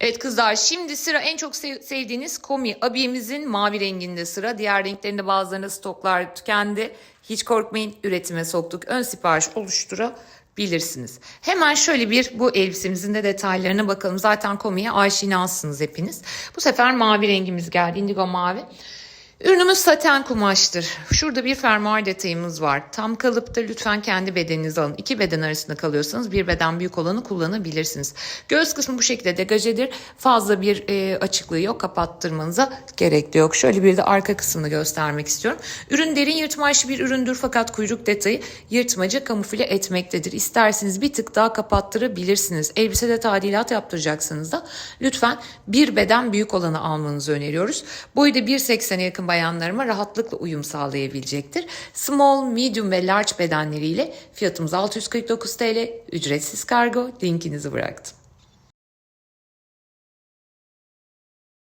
Evet kızlar şimdi sıra en çok sev- sevdiğiniz komi abiyemizin mavi renginde sıra. Diğer renklerinde bazılarında stoklar tükendi. Hiç korkmayın üretime soktuk. Ön sipariş oluşturabilirsiniz. Hemen şöyle bir bu elbisemizin de detaylarına bakalım. Zaten komiye aşinasınız hepiniz. Bu sefer mavi rengimiz geldi. Indigo mavi. Ürünümüz saten kumaştır. Şurada bir fermuar detayımız var. Tam kalıpta lütfen kendi bedeninizi alın. İki beden arasında kalıyorsanız bir beden büyük olanı kullanabilirsiniz. Göğüs kısmı bu şekilde degajedir. Fazla bir e, açıklığı yok. Kapattırmanıza gerek de yok. Şöyle bir de arka kısmını göstermek istiyorum. Ürün derin yırtmaçlı bir üründür fakat kuyruk detayı yırtmacı kamufle etmektedir. İsterseniz bir tık daha kapattırabilirsiniz. Elbisede tadilat yaptıracaksanız da lütfen bir beden büyük olanı almanızı öneriyoruz. Boyu da 1.80'e yakın bayanlarıma rahatlıkla uyum sağlayabilecektir. Small, medium ve large bedenleriyle fiyatımız 649 TL. Ücretsiz kargo linkinizi bıraktım.